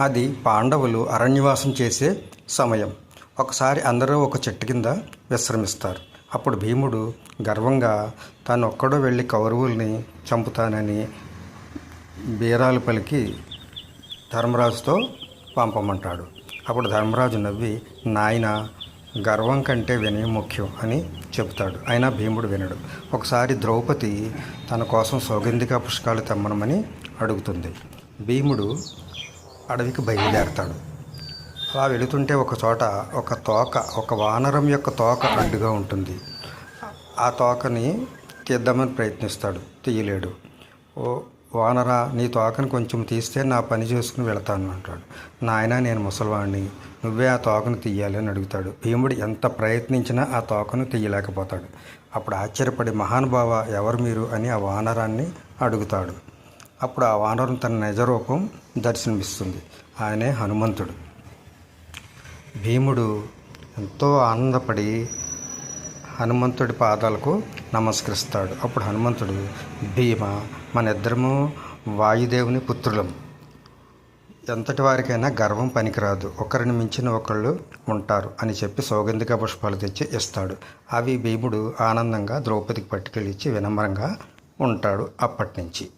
అది పాండవులు అరణ్యవాసం చేసే సమయం. ఒకసారి అందరూ ఒక చెట్టు కింద విశ్రమిస్తారు. అప్పుడు భీముడు గర్వంగా తాను ఒక్కడో వెళ్ళి కౌరవుల్ని చంపుతానని బీరాలు పలికి ధర్మరాజుతో పంపమంటాడు. అప్పుడు ధర్మరాజు నవ్వి నాయన గర్వం కంటే వినయం ముఖ్యం అని చెబుతాడు. అయినా భీముడు వినడు. ఒకసారి ద్రౌపది తన కోసం సౌగంధిక పుష్పాలు తెమ్మనమని అడుగుతుంది. భీముడు అడవికి బయలుదేరతాడు. అలా వెళుతుంటే ఒక చోట ఒక తోక ఒక వానరం యొక్క తోక అడ్డుగా ఉంటుంది. ఆ తోకని తీద్దామని ప్రయత్నిస్తాడు. తీయలేడు. ఓ వానరా నీ తోకను కొంచెం తీస్తే నా పని చేసుకుని వెళతాను అంటాడు. నాయన నేను ముసలివాడిని నువ్వే ఆ తోకను తీయాలి అని అడుగుతాడు. భీముడు ఎంత ప్రయత్నించినా ఆ తోకను తీయలేకపోతాడు. అప్పుడు ఆశ్చర్యపడి మహానుభావ ఎవరు మీరు? అని ఆ వానరాన్ని అడుగుతాడు. అప్పుడు ఆ వానరం తన నిజరూపం దర్శనమిస్తుంది. ఆయనే హనుమంతుడు. భీముడు ఎంతో ఆనందపడి హనుమంతుడి పాదాలకు నమస్కరిస్తాడు. అప్పుడు హనుమంతుడు భీమ మన ఇద్దరము వాయుదేవుని పుత్రులం. ఎంతటి వారికైనా గర్వం పనికిరాదు. ఒకరిని మించిన ఒకళ్ళు ఉంటారు అని చెప్పి సౌగంధిక పుష్పాలు తెచ్చి ఇస్తాడు. అవి భీముడు ఆనందంగా ద్రౌపదికి పట్టుకెళ్ళిచ్చి వినమ్రంగా ఉంటాడు అప్పటి నుంచి.